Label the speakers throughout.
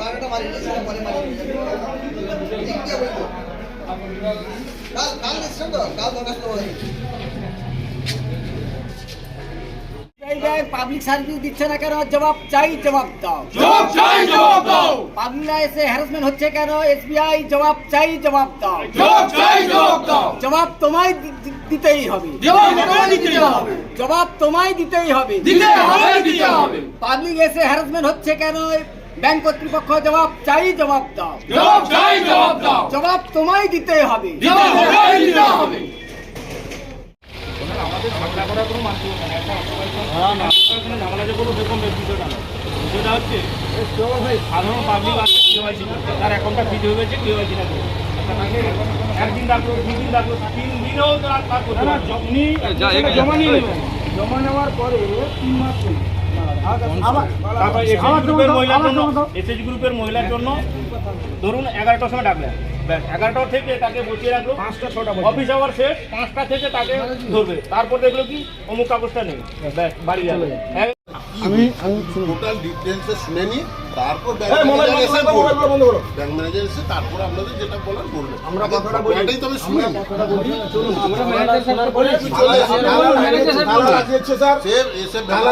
Speaker 1: বারোটা মারি পরে মারি কাল কাল কাল দরখাস্ত হয়নি
Speaker 2: পাবলিক সার্ভিস দিচ্ছে না কেন? জবাব চাই জবাব দাও।
Speaker 3: জবাব চাই জবাব দাও।
Speaker 2: পাবলিক এসে হ্যারাসমেন্ট হচ্ছে কেন? এসবিআই জবাব চাই জবাব দাও।
Speaker 3: জবাব চাই জবাব দাও।
Speaker 2: জবাব তোমায় দিতেই হবে।
Speaker 3: জবাব তোমায় দিতেই হবে।
Speaker 2: জবাব তোমায় দিতেই হবে।
Speaker 3: দিতে হবে দিতে হবে।
Speaker 2: পাবলিক এসে হ্যারাসমেন্ট হচ্ছে কেন? ব্যাংক কর্তৃপক্ষ জবাব চাই জবাব দাও।
Speaker 3: জবাব চাই জবাব দাও।
Speaker 2: জবাব তোমায় দিতেই হবে।
Speaker 3: দিতে হবে। দিতে হবে
Speaker 4: সাধারণ পাবলিক কেওয়াইসি তার অ্যাকাউন্টটা ফ্রিজ হয়ে গেছে একদিন দুদিন তিন দিনেও জমা নিয়ে নেবেন জমা নেওয়ার পরে তিন মাস গ্রুপের মহিলার জন্য এসএসজি গ্রুপের মহিলার জন্য ধরুন এগারোটার সময় ডাকলেন। এগারোটা থেকে তাকে বসিয়ে রাখল। পাঁচটা ছটা অফিস আওয়ার শেষ পাঁচটা থেকে তাকে ধরবে। তারপর দেখল কি অমুক কাগজটা নেই। ব্যাস বাড়ি যাবে। হ্যাঁ
Speaker 5: টোটাল ডিটেলসে শুনে নি তারপর ব্যাংক ম্যানেজার
Speaker 4: বন্ধ করো, মোবাইল বন্ধ করো।
Speaker 5: ব্যাংক ম্যানেজার এসে তারপর আপনাদের যেটা বলার বলবেন আমরা কথাটা বলি। এটাই তবে শুনে।
Speaker 4: আমরা ম্যানেজার স্যার বলি।
Speaker 5: চলে এসে
Speaker 4: আমরা স্যার
Speaker 5: সে এসে ব্যাংক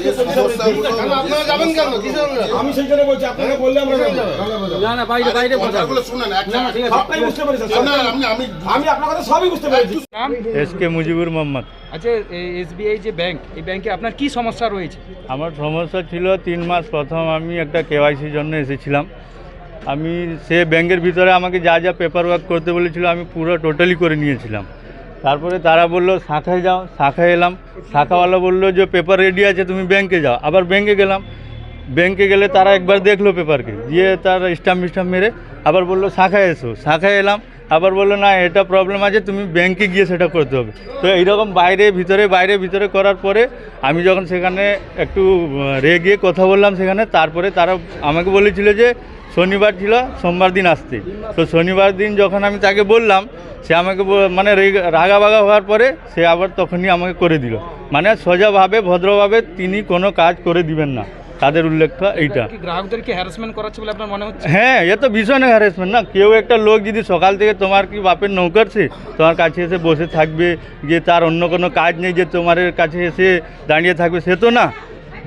Speaker 5: যে সমস্যাগুলো
Speaker 4: আপনারা যাবেন কেন? কিসের
Speaker 6: আমি সেই জন্য বলছি আপনাকে বললে আমরা
Speaker 4: না না বাইরে বাইরে
Speaker 5: কথাগুলো শুনেন একটা
Speaker 6: সবটাই বুঝতে পেরেছি
Speaker 5: না আমি আমি
Speaker 6: আমি আপনার কথা সবই বুঝতে পেরেছি।
Speaker 7: S K Mujibur Mohammad.
Speaker 8: আচ্ছা এসবিআই যে ব্যাংক এই ব্যাংকে আপনার কি সমস্যা রয়েছে?
Speaker 7: আমার সমস্যা ছিল তিন মাস প্রথম আমি একটা কেওয়াইসির জন্য এসেছিলাম। আমি সে ব্যাংকের ভিতরে আমাকে যা যা পেপার ওয়ার্ক করতে বলেছিল আমি পুরো টোটালি করে নিয়েছিলাম। তারপরে তারা বলল, শাখায় যাও, শাখায় এলাম। শাখাওয়ালা বলল যে পেপার রেডি আছে, তুমি ব্যাংকে যাও। আবার ব্যাংকে গেলাম। ব্যাংকে গেলে তারা একবার দেখল পেপারকে দিয়ে তার স্টাম্প স্টাম্প মেরে আবার বলল, শাখায় এসো। শাখায় এলাম আবার বলল, না, এটা প্রবলেম আছে, তুমি ব্যাংকে গিয়ে সেটা করতে হবে। তো এইরকম বাইরে, ভিতরে বাইরে, ভিতরে করার পরে আমি যখন সেখানে একটু রেগে কথা বললাম সেখানে, তারপরে তারা আমাকে বলেছিল যে, শনিবার ছিল, সোমবার দিন আসতে। তো শনিবার দিন যখন আমি তাকে বললাম, সে আমাকে মানে রেগে- রাগা বাগা হওয়ার পরে সে আবার তখনই আমাকে করে দিল। মানে সোজাভাবে, ভদ্রভাবে তিনি কোনো কাজ করে দিবেন না। তাদের উল্লেখটা এইটা।
Speaker 8: কি হ্যারাসমেন্ট করাচ্ছে বলে আপনার মনে হচ্ছে?
Speaker 7: হ্যাঁ এ তো ভীষণ হ্যারাসমেন্ট না? কেউ একটা লোক যদি সকাল থেকে তোমার কি বাপের নৌকার সে তোমার কাছে এসে বসে থাকবে যে তার অন্য কোনো কাজ নেই যে তোমার কাছে এসে দাঁড়িয়ে থাকবে সে তো না।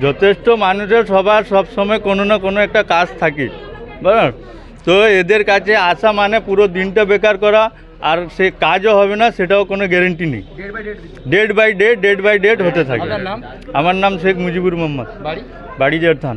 Speaker 7: যথেষ্ট মানুষের সবার সব সময় কোনো না কোনো একটা কাজ থাকে। বুঝলেন তো এদের কাছে আসা মানে পুরো দিনটা বেকার করা আর সে কাজও হবে না সেটাও কোনো গ্যারেন্টি নেই। Date by date date by date হতে থাকে। আমার নাম শেখ মুজিবুর মোহাম্মদ।
Speaker 8: বাড়ি?
Speaker 7: বাড়ি জেরথান।